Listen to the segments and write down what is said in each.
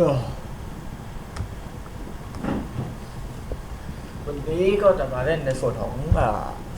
วันนี้ก็จะมาเล่นในส่วนของอ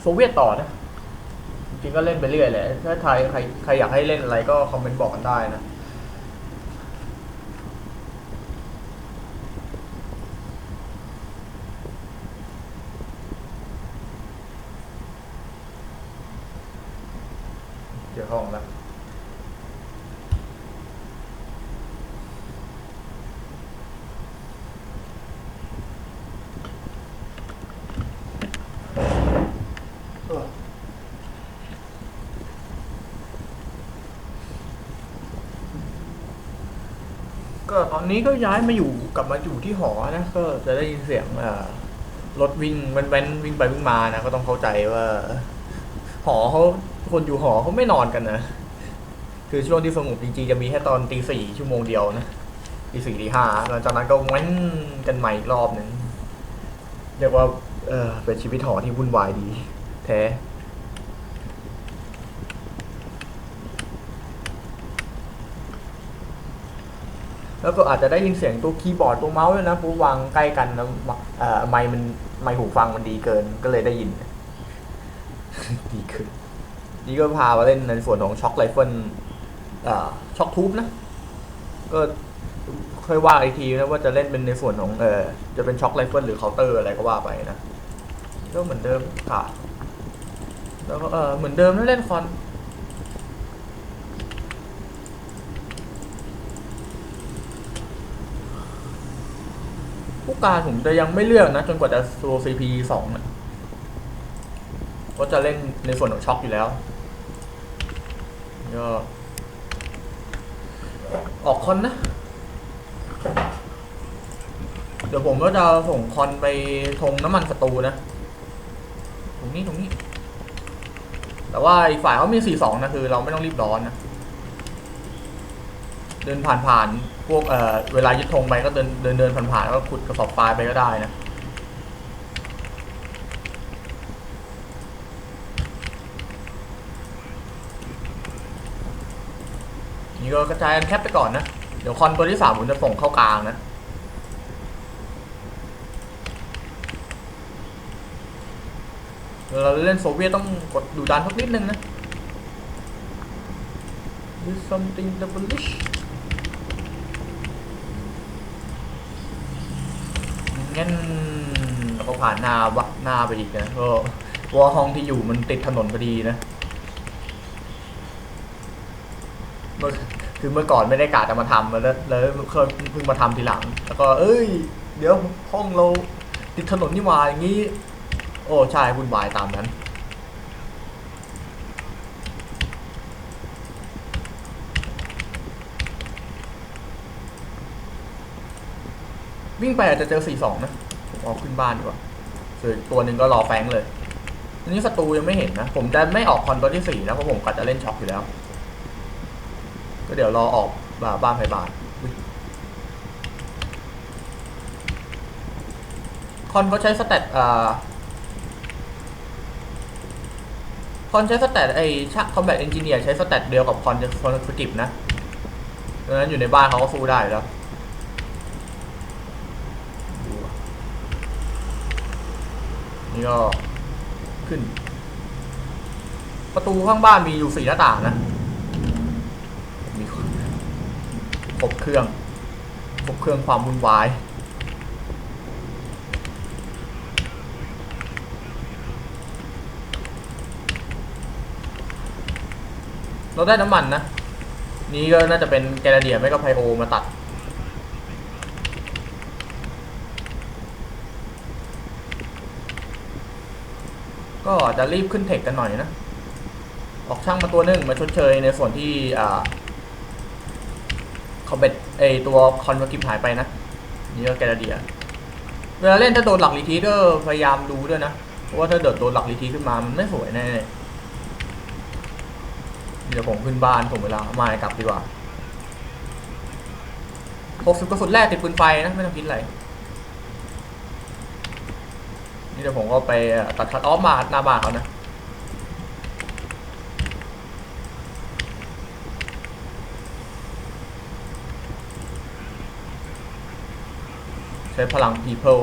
โซเวียตต่อนะ จริงก็เล่นไปเรื่อยแหละ ถ้าไทยใครใครอยากให้เล่นอะไรก็คอมเมนต์บอกกันได้นะ เดี๋ยวห้องแล้ว ก็ต อนนี้ก็ย้ายมาอยู่กลับมาอยู่ที่หอนะก็จะได้ยินเสียงรถวิ่งมันแว้นวิ่งไปวิ่งมานะก็ต้องเข้าใจว่า หอเขาคนอยู่หอเขาไม่นอนกันนะคือช่วงที่สงบจริงๆจะมีแค่ตอนตีสี่ชั่วโมงเดียวนะตีสี่ตีห้าหลังจากนั้นก็แว้นกันใหม่อีกรอบหนึ่งเรียกว่าเออเป็นชีวิตหอที่วุ่นวายดี แท้ แล้วก็อาจจะได้ยินเสียงตัวคีย์บอร์ดตัวเมาส์ด้วยนะเพราะวางใกล้กันแล้วเอ่อไมค์มันไมค์หูฟังมันดีเกินก็เลยได้ยิน ดีขึ้นนี่ก็พามาเล่นในส่วนของช็อคไรเฟิลช็อคทูบนะ ก็ค่อยว่าอีกทีนะว่าจะเล่นเป็นในส่วนของเออจะเป็นช็อคไรเฟิลหรือเคาน์เตอร์อะไรก็ว่าไปนะก็เหมือนเดิมค่ะแล้วก็เออเหมือนเดิมนะเล่นคอน ผู้การผมจะยังไม่เลือกนะ จนกว่าจะโซ CP สองนะก็จะเล่นในส่วนของช็อคอยู่แล้วก็ออกคอนนะ เดี๋ยวผมก็จะส่งคอนไปทงน้ำมันสตูนะตรงนี้ตรงนี้ แต่ว่าอีกฝ่ายเขามี4-2นะคือ เราไม่ต้องรีบร้อนนะ เดินผ่านผ่านพวกเอ่อเวลายึดธงไปก็เดินเดินเดินผ่านผ่านแล้วก็ขุดกระสอบทรายไปก็ได้นะนี่ก็กระจายกันแคปไปก่อนนะ เดี๋ยวคอนตัวที่สามผมจะส่งเข้ากลางนะเราเล่นโซเวียตต้องกดดูดันสักนิดนึงนะ Do something devilish งั้นเราก็ผ่านหน้าวัดหน้าไปอีกนะก็เพราะว่าห้องที่อยู่มันติดถนนพอดีนะเมื่อคือเมื่อก่อนไม่ได้กะจะมาทำแล้วแล้วเพิ่งมาทำทีหลัง แล้วก็ เอ้ย เดี๋ยวห้องเราติดถนนนี่หว่าอย่างนี้ โอ้ใช่วุ่นวายตามนั้น วิ่งไปอาจจะเจอ4-2นะผมออกขึ้นบ้านดีกว่าส่วนอีกตัวหนึ่งก็รอแฟงเลยอันนี้ศัตรูยังไม่เห็นนะ ผมจะไม่ออกคอนตัวที่4นะเพราะผมกัดจะเล่นช็อคอยู่แล้ว ก็เดี๋ยวรอออกบาบ้านไฟบานคอนเขาใช้สเตตอ่าคอนใช้สแตทไอชักคอมแบทเอนจิเนียร์ใช้สแตทเดียวกับคอนคอนสกิปนะดังนั้นอยู่ในบ้านเขาก็สู้ได้แล้วดูอะนี่ ก็ขึ้น ประตูข้างบ้านมีอยู่สี่หน้าต่างนะมีครบเครื่องครบเครื่องความวุ่นวายเราได้น้ำมันนะ นี่ก็น่าจะเป็นแกนาเดียไม่ก็ไพโอมาตัด ก็จะรีบขึ้นเทคกันหน่อยนะ ออกช่างมาตัวหนึ่งมาชดเชยในส่วนที่อ่าคอมเบตไอตัวคอนวกิปหายไปนะ นี่ก็แกนาเดีย เวลาเล่นถ้าโดนหลักรีทีก็พยายามดูด้วยนะ เพราะว่าถ้าเดิดโดนหลักรีทีขึ้นมามันไม่สวยแน่เดี๋ยวผมขึ้นบ้านผมเวลาไม่กลับดีกว่าหกสิบกระสุนแรกติดปืนไฟนะ ไม่ต้องคิดอะไรี่เดี๋ยวผมก็ไปตัดคัดออฟมาหน้าบ้านเขานะใช้พลังพีเพล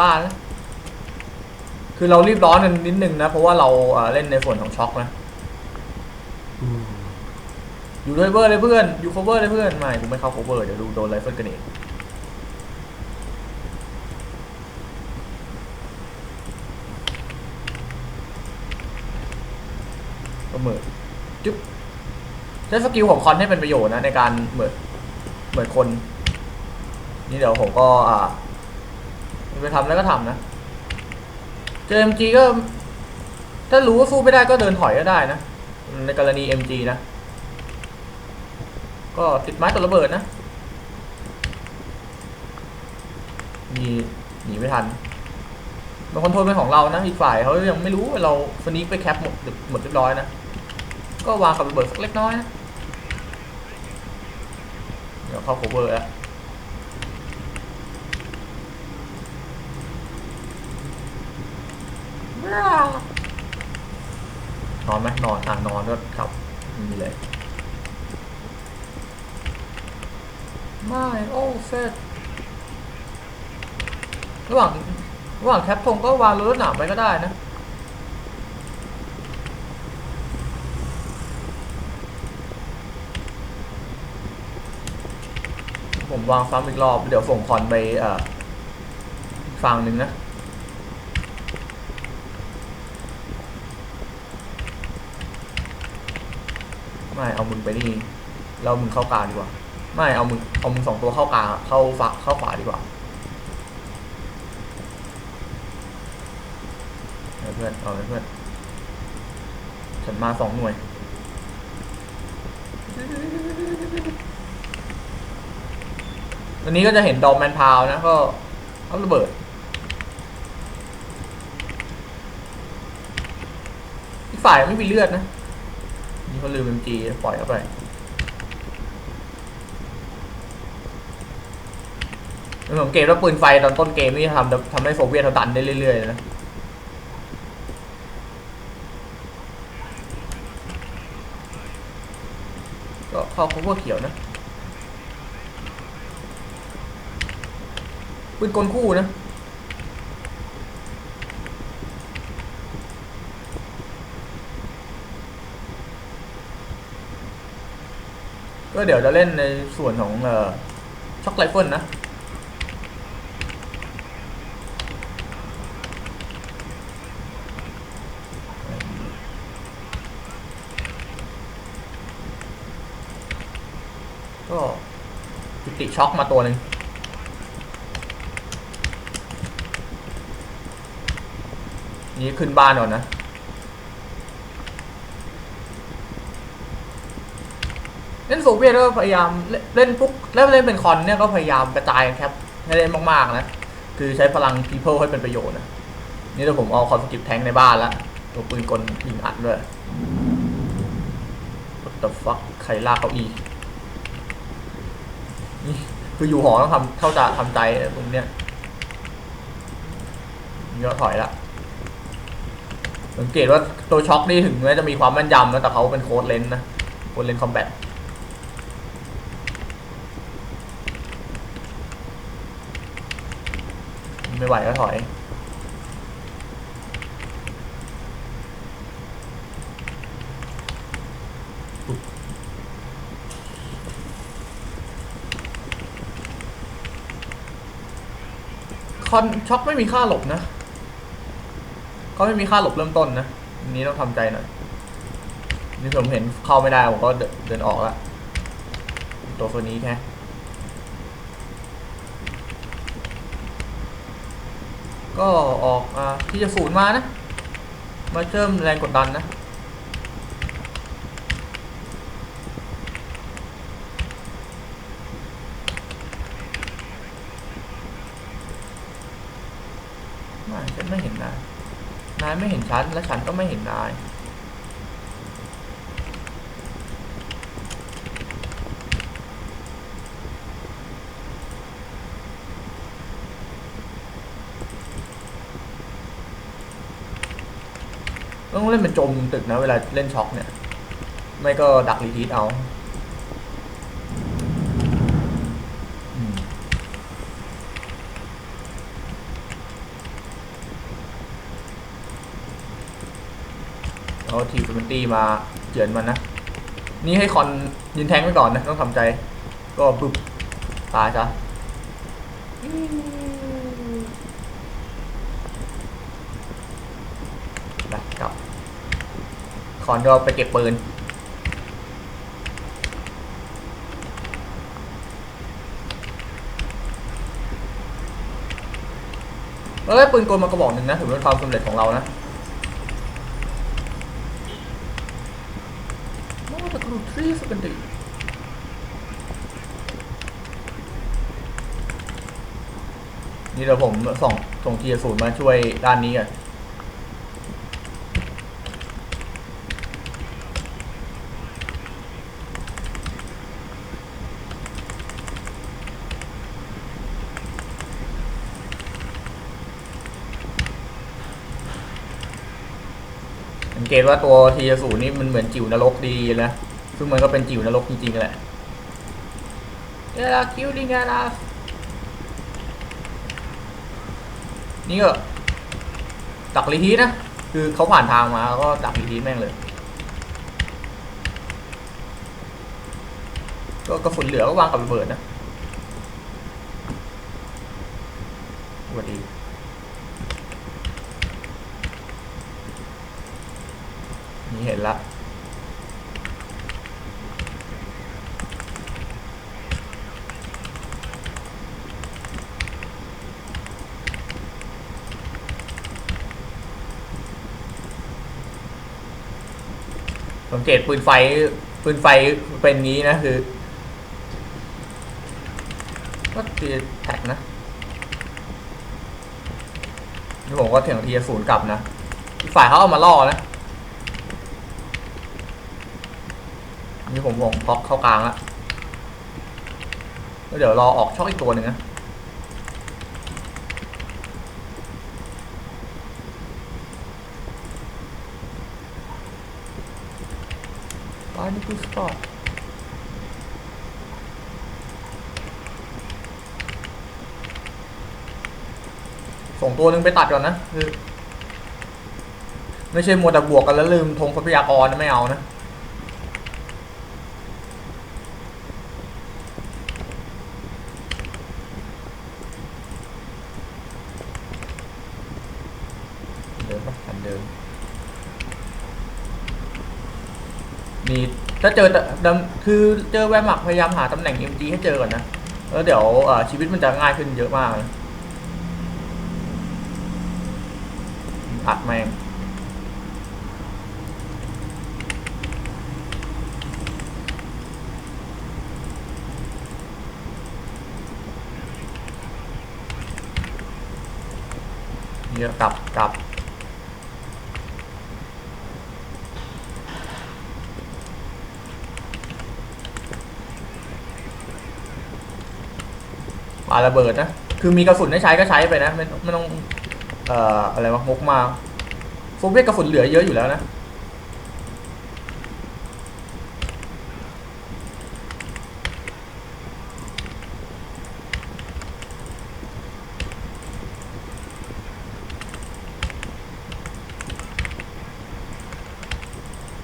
บ้านนะคือเรารีบร้อนกันนิดนึงนะ เพราะว่าเราเอ่อเล่นในส่วนของช็อคนะ อืมอยู่ด้วยเวอร์เลยเพื่อน อยู่ cover เลยเพื่อน ไม่กูไม่เข้า cover เดี๋ยวดูโดนไรเฟิลกระเนดก็เหมือนจุ๊บใช้สกิลของคอนให้เป็นประโยชน์นะในการเหมือนเหมือนคน นี่เดี๋ยวผมก็อ่า ไปทำแล้วก็ทำนะเจอ MG ก็ ถ้ารู้ว่าสู้ไม่ได้ก็เดินถอยก็ได้นะ ในกรณี MG นะ ก็ติดไม้ตัวระเบิดนะมีหนีไม่ทันมันคอนโทรลเป็นของเรานะอีกฝ่ายเขายังไม่รู้เราสนิกไปแคปหมดหมดเรียบร้อยนะ ก็วางกับระเบิดสักเล็กน้อยนะ เดี๋ยวเข้า cover แล้ว นอนไหมนอนอ่านอนก็ขับไม่มีเลยไม่โอ้เซตระหว่างระหว่างแคปทงก็วางรถหนามไปก็ได้นะผมวางซ้ำอีกรอบ เดี๋ยวส่งคอนไปเอ่ออีกฝั่งหนึ่งนะ ไม่เอามึงไปนี่เรามึงเข้ากลางดีกว่า ไม่เอามึงเอามึงสองตัวเข้ากลางเข้าฝักเข้าขวาดีกว่าเพื่อนเอาเลยเพื่อนฉันมาสองหน่วยวันนี้ก็จะเห็นดอมแมนพาวนะก็เอาระเบิดอีกฝ่ายไม่มีเลือดนะ นี่เขาลืม MG ปล่อยเข้าไปผมสังเกตว่าปืนไฟตอนต้นเกมนี่ทำทำให้โซเวียตเขาดันได้เรื่อยๆนะก็เข้า cover เขียวนะปืนกลคู่นะ ก็เดี๋ยวจะเล่นในส่วนของเอ่อช็อกไรเฟิลนะก็จุติช็อกมาตัวหนึ่งนี่ขึ้นบ้านก่อนนะ เล่นโซเวียตก็พยายามเล่นเล่นปุ๊บแล้วเล่นเป็นคอนเนี่ยก็พยายามกระจายแคปให้เล่นมากๆนะ คือใช้พลัง people ให้เป็นประโยชน์นะ นี่ถ้าผมเอาคอนสกิปแทงในบ้านล้วตัวปืนกลยิงอัดด้วย What the fuck ใครลากเก้าอี้นี่คืออยู่หอต้องทำเข้าจะทำใจตรงเนี้ยนี่ก็ถอยละสังเกตว่าตัวช็อคนี่ถึงแม้จะมีความแม่นยำนะแต่เขาเป็นโค้ดเลนนะโค้ดเลนคอมแบท ไม่ไหวก็ถอย คอนช็อกไม่มีค่าหลบนะเขาไม่มีค่าหลบเริ่มต้นนะอันนี้ต้องทำใจหน่อยนี่ผมเห็นเข้าไม่ได้ผมก็เดินออกละตัวคนนี้แค่ ก็ออกอที่จะศูนย์มานะ มาเพิ่มแรงกดดันนะ ไม่ฉันไม่เห็นนาย นายไม่เห็นฉัน และฉันก็ไม่เห็นนาย ต้องเล่นเป็นจมตึกนะเวลาเล่นช็อกเนี่ย ไม่ก็ดักรีทีสเอาเอาทีมมันตีมาเจือนมันนะ นี่ให้คอนยืนแทงไว้ก่อนนะ ต้องทำใจ ก็ปึ๊บ ตายจ้ะไปกลับ อนก็ไปเก็บปืนเราได้ปืนกลมากระบอกหนึ่งนะถือเป็นความสำเร็จของเรานะโอ้ตะกรุดทรีสกันดินี่เดี๋ยวผมส่งส่งทีศูนย์มาช่วยด้านนี้กัน เกตว่าตัวทีศูนย์นี่มันเหมือนจิ๋วนรกดีนะ ซึ่งมันก็เป็นจิ๋วนรกจริงๆแหละเอลาคิวดิงาลานี่ก็ดักรีทีสนะ คือเขาผ่านทางมาก็ดักรีทีสแม่งเลย ก็กระสุนเหลือก็วางกับระเบิดนะสวัสดี นี่เห็นละ สังเกตปืนไฟปืนไฟเป็นงี้นะคือก็ตีแท็กนะนี่ผมก็เถียงทีศูนย์กลับนะฝ่ายเขาเอามาล่อนะนี่ผมผมพ็อกเข้ากลางล้วแล้วเดี๋ยวรอออกช่องอีกตัวหนึ่งนะ ไปนี่คือสปอร์ตส่งตัวนึงไปตัดก่อนนะคือไม่ใช่มัวแต่บวกกันแล้วลืมธงทรัพยากรนะไม่เอานะ เดิมปะอันเดิม นี่ ถ้าเจอคือเจอแวร์มักพยายามหาตำแหน่ง MG ให้เจอก่อนนะ แล้วเดี๋ยวชีวิตมันจะง่ายขึ้นเยอะมากเลยอัดแมงเยอะกลับกลับ ปาระเบิดนะ คือมีกระสุนให้ใช้ก็ใช้ไปนะ ไม่ไม่ต้อง เอ่อ อะไรวะงกมาโซเวียตกระสุนเหลือเยอะอยู่แล้วนะ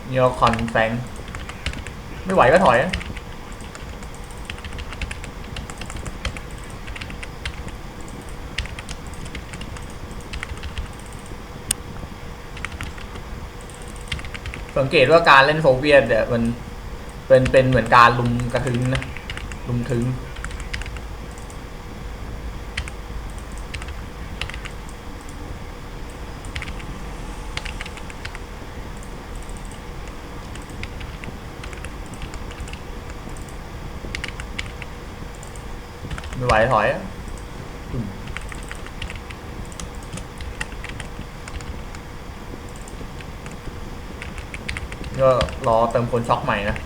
เนียคอนแฟงไม่ไหวก็ถอยนะ สังเกตว่าการเล่นโซเวียตเนี่ยมันเป็นเป็นเหมือนการลุมกระทึงนะลุมถึงไม่ไหวถอยอะ ก็รอเติมคนช็อกใหม่นะ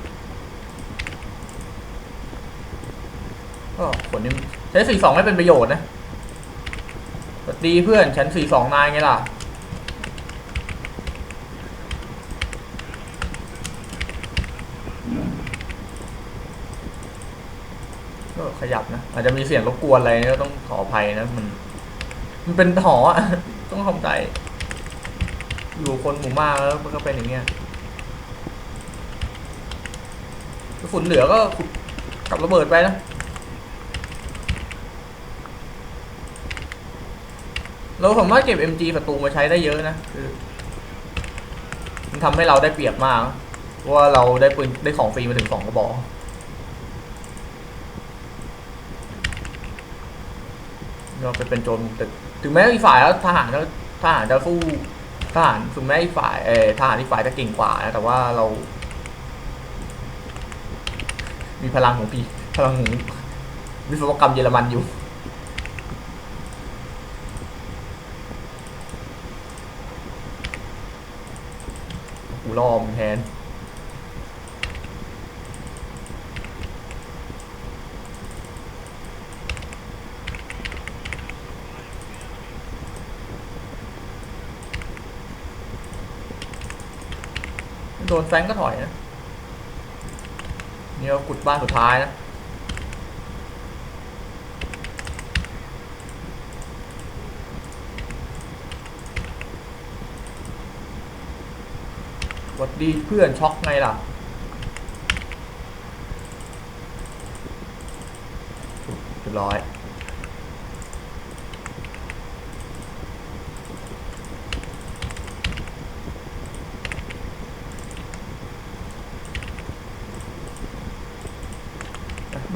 ก็ผลนี้ใช้สี่สองไม่เป็นประโยชน์นะสวัสดีเพื่อนฉันสี่สองนายไงล่ะก็ขยับนะ อาจจะมีเสียงรบกวนอะไรก็ต้องขออภัยนะมัน มันเป็นหออะต้องทำใจ อยู่คนหมู่มากแล้วมันก็เป็นอย่างเงี้ย กระสุนเหลือก็ขุดกลับระเบิดไปนะเราสามารถเก็บ MG ศัตรูมาใช้ได้เยอะนะคือมันทำให้เราได้เปรียบมากว่าเราได้ปืนได้ของฟรีมาถึงสองกระบอกเราไปเป็นโจรมุมตึกถึงแม้อีกฝ่ายแล้วทหารแล้วทหารจะสู้ทหารถึงแม้อีกฝ่ายเออทหารอีกฝ่ายจะเก่งกว่านะแต่ว่าเรา มีพลังของปีพลังของวิศวกรรมเยอรมันอยู่ กูล่อมแทนโดนแฟรงก็ถอยนะ นี่เรากุดบ้านสุดท้ายนะวัดดีเพื่อนช็อกไงล่ะเรียบร้อย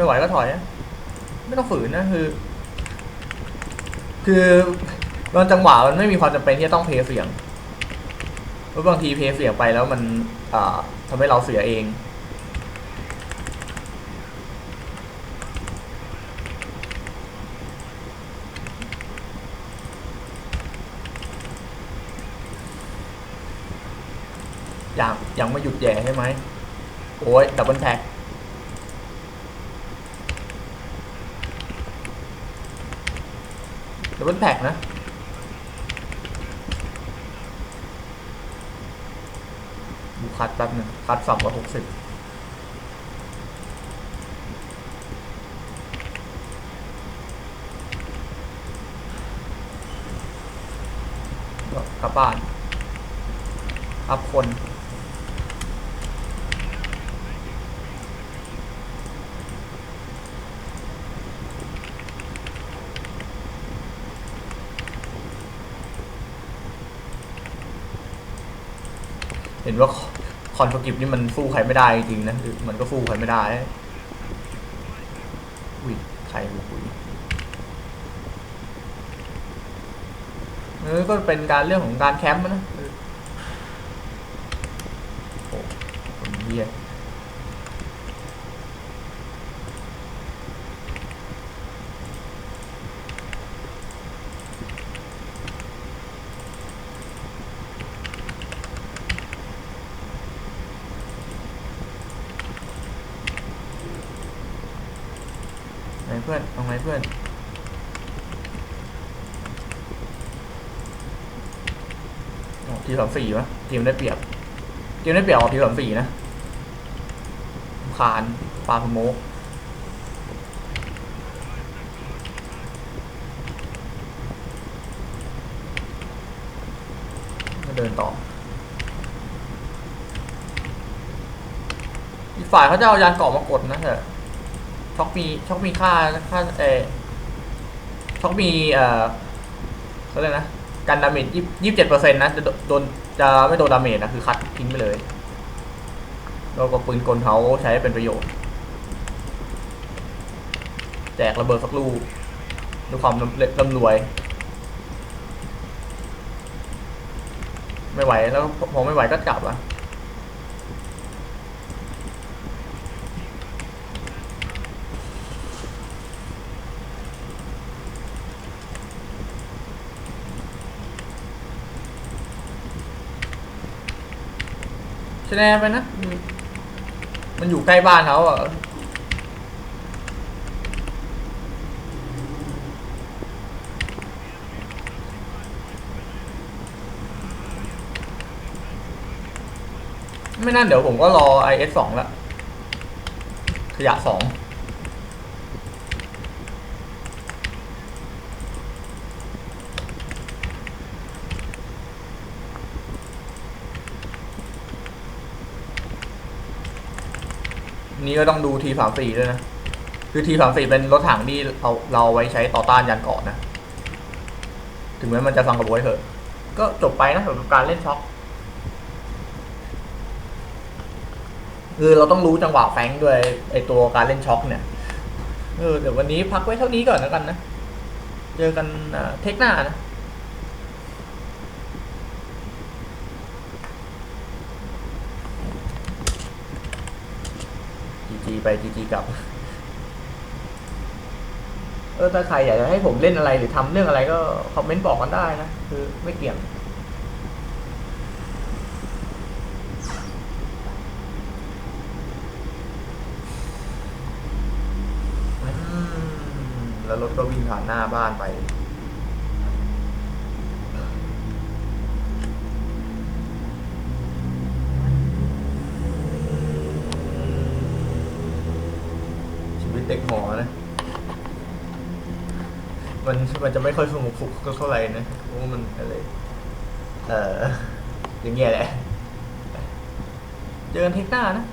ไม่ไหวก็ถอยนะไม่ต้องฝืนนะคือ คือบางจังหวะมันไม่มีความจำเป็นที่จะต้องเพย์เสียงเพราะบางทีเพย์เสียงไปแล้วมันทำให้เราเสียเองอยังยังไม่หยุดแย่ใช่ไหมโอ้ยดับเบิลแท็ก ดับ เบิลแท็กนะดูคัดแป๊บหนึ่งคัดสองร้อยหกสิบกลับบ้านอัพคน นว่าคอนโทรกิฟนี่มันสู้ใครไม่ได้จริงนะมันก็สู้ใครไม่ได้อุ้ยใครหูคุยเออก็เป็นการเรื่องของการแคมป์นะโอ้คนเฮียไหนเพื่อนเอาไงเพื่อน ทีสามสี่วะทีมได้เปรียบทีมได้เปรียบออกทีสามสี่นะคานปาพโมกเดินต่อ อีกฝ่ายเขาจะเอายานเกาะมากดนะเถอะช็อกมีช็อกมีค่าค่าเออช็อกมีเอ่อเขาเรียกนะ กันดาเมจยี่สิบเจ็ดเปอร์เซ็นต์นะจะโดนจะไม่โดนดาเมจนะคือคัดทิ้งไปเลยแล้วก็ปืนกลเขาใช้เป็นประโยชน์ แจกระเบิดสักลูกด้วยความร่ำรวย ไม่ไหวแล้วพอไม่ไหวก็กลับอะ แนไปนะ มันอยู่ใกล้บ้านเขาอะไม่นั่นเดี๋ยวผมก็รอ IS สองละขยะสอง นี่ก็ต้องดูทีสามสี่ด้วยนะ คือทีสามสี่เป็นรถถังที่เราเราไว้ใช้ต่อต้านยานเกาะนะ ถึงแม้มันจะฟังกับโวยเถอะ ก็จบไปนะสำหรับการเล่นช็อคคือเราต้องรู้จังหวะแฟงด้วยไอตัวการเล่นช็อคเนี่ย เออเดี๋ยววันนี้พักไว้เท่านี้ก่อนแล้วกันนะ เจอกันเทคหน้านะ จีไปจีจีกลับ เออถ้าใครอยากจะให้ผมเล่นอะไรหรือทำเรื่องอะไรก็คอมเมนต์บอกกันได้นะ คือไม่เกี่ยงแล้วรถก็วิ่งผ่านหน้าบ้านไป ชีวิตเด็กหอนะ มันจะไม่ค่อยสงบสุขเท่าไหร่นะเพราะมันอะไรเอออย่างเงี้ยแหละ เจอกันเทคหน้านะ